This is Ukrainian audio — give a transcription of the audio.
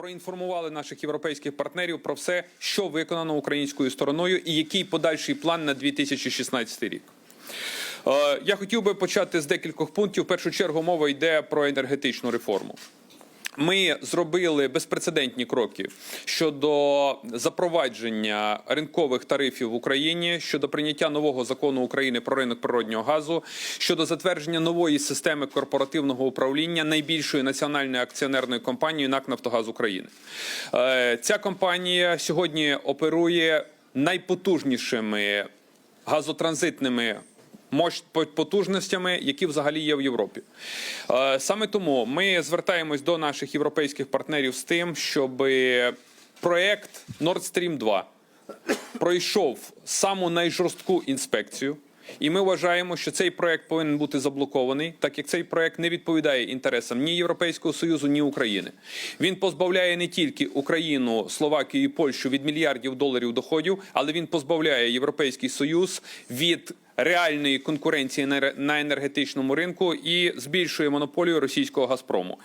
проінформували наших європейських партнерів про все, що виконано українською стороною, і який подальший план на 2016 рік. Е, Я хотів би почати з декількох пунктів. В першу чергу мова йде про енергетичну реформу. Ми зробили безпрецедентні кроки щодо запровадження ринкових тарифів в Україні, щодо прийняття нового закону України про ринок природнього газу, щодо затвердження нової системи корпоративного управління найбільшої національної акціонерної компанії НАК Нафтогаз України. Е, Ця компанія сьогодні оперує найпотужнішими газотранзитними потужностями, які взагалі є в Європі. Е, Саме тому ми звертаємось до наших європейських партнерів з тим, щоб проект Nord Stream 2 пройшов саму найжорстку інспекцію. І ми вважаємо, що цей проект повинен бути заблокований, так як цей проект не відповідає інтересам ні Європейського союзу, ні України. Він позбавляє не тільки Україну, Словакію і Польщу від мільярдів доларів доходів, але він позбавляє Європейський Союз від реальної конкуренції на енергетичному ринку і збільшує монополію російського Газпрому.